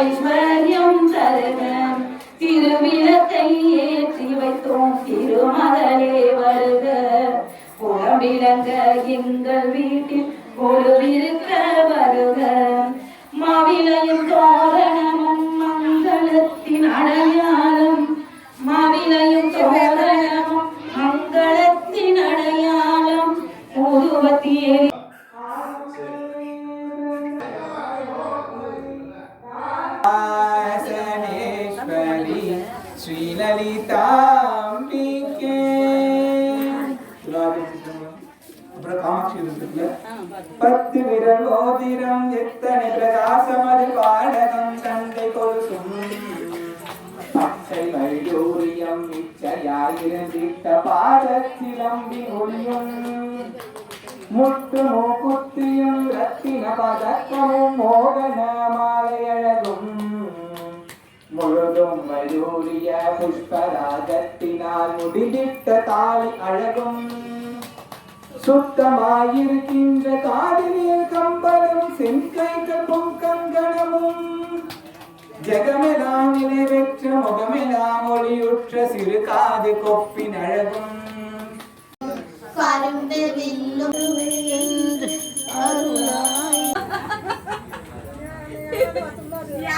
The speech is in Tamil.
ஐஸ்வர்யம் தருக. திருவிளக்கை ஏற்றி வைத்தோம் திருமகளே வருக. புறமிளங்க எங்கள் வீட்டில் ஒரு இருக்க வருக. மாவிலையும் தோரணமும் மங்களத்தின் அடையாளம். மாவிலையும் தோரணமும் மங்களத்தின் அடையாளம். ஊதுவத்தியே ஆசனேஸ்வரி ஸ்ரீலலிதாம்பிகே. அப்புறம் காமாட்சி இருக்குல்ல பத்து விரல் மோதிரம் எத்தனை பிரகாசம் அது பாடகம் தந்தை கொலுசும் பச்சை வைடூரியம் இச்சையாயிருந்திட்ட பாதத்திலம்பி ஒளியும். முட்டு மூக்குத்தியும் ரத்தின பதக்கமும் மோகன மயூரிய புஷ்பராகத்தினால் முடிந்திட்ட தாலி அழகும். சுத்தமாயிருக்கின்ற காதினில் கம்பனும் செங்கைகள் பொங்கங்கணமும் ஜெகமெல்லாம் நிறைவேற்ற முகமெல்லாம் ஒளியுற்ற சிறு காது கொப்பின் அழகும். கரும்பு வில்லும் என்று அருளாய்.